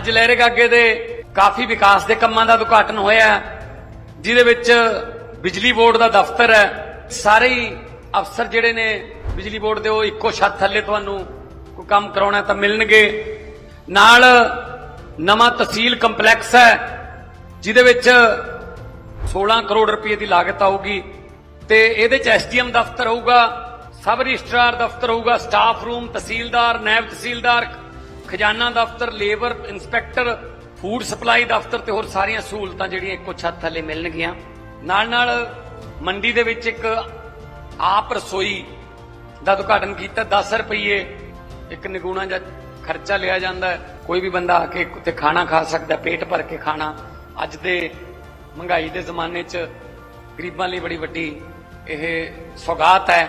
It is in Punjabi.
ਅੱਜ ਲਹਿਰੇਗਾਗੇ ਦੇ ਕਾਫੀ ਵਿਕਾਸ ਦੇ ਕੰਮਾਂ ਦਾ ਉਦਘਾਟਨ ਹੋਇਆ ਜਿਹਦੇ ਵਿੱਚ ਬਿਜਲੀ ਬੋਰਡ ਦਾ ਦਫ਼ਤਰ ਹੈ। ਸਾਰੇ ਹੀ ਅਫਸਰ ਜਿਹੜੇ ਨੇ ਬਿਜਲੀ ਬੋਰਡ ਦੇ, ਉਹ ਇੱਕੋ ਛੱਤ ਥੱਲੇ ਤੁਹਾਨੂੰ ਕੋਈ ਕੰਮ ਕਰਾਉਣਾ ਤਾਂ ਮਿਲਣਗੇ। ਨਾਲ ਨਵਾਂ ਤਹਿਸੀਲ ਕੰਪਲੈਕਸ ਹੈ, ਜਿਹਦੇ ਵਿੱਚ 16 ਕਰੋੜ ਰੁਪਏ ਦੀ ਲਾਗਤ ਆਊਗੀ ਤੇ ਇਹਦੇ ਚ ਐਸਡੀਐਮ ਦਫ਼ਤਰ ਹੋਊਗਾ, ਸਬ ਰਜਿਸਟਰਾਰ ਦਫ਼ਤਰ ਹੋਊਗਾ, ਸਟਾਫ ਰੂਮ ਤਹਿਸੀਲਦਾਰ ਨਾਇਬ ਤਹਿਸੀਲਦਾਰ ਖਜ਼ਾਨਾ ਦਫ਼ਤਰ, ਲੇਬਰ ਇੰਸਪੈਕਟਰ, ਫੂਡ ਸਪਲਾਈ ਦਫ਼ਤਰ ਤੇ ਹੋਰ ਸਾਰੀਆਂ ਸਹੂਲਤਾਂ ਜਿਹੜੀਆਂ ਇੱਕੋ ਛੱਤ ਥੱਲੇ ਮਿਲਣਗੀਆਂ। ਨਾਲ ਨਾਲ ਮੰਡੀ ਦੇ ਵਿੱਚ ਇੱਕ ਆਪ ਰਸੋਈ ਦਾ ਉਦਘਾਟਨ ਕੀਤਾ। 10 ਰੁਪਏ ਇੱਕ ਨਿਗੂਣਾ ਜਾਂ ਖਰਚਾ ਲਿਆ ਜਾਂਦਾ ਕੋਈ ਵੀ ਬੰਦਾ ਆ ਕੇ ਉੱਥੇ ਖਾਣਾ ਖਾ ਸਕਦਾ, ਪੇਟ ਭਰ ਕੇ ਖਾਣਾ। ਅੱਜ ਦੇ ਮਹਿੰਗਾਈ ਦੇ ਜ਼ਮਾਨੇ 'ਚ ਗਰੀਬਾਂ ਲਈ ਬੜੀ ਵੱਡੀ ਇਹ ਸੌਗਾਤ ਹੈ।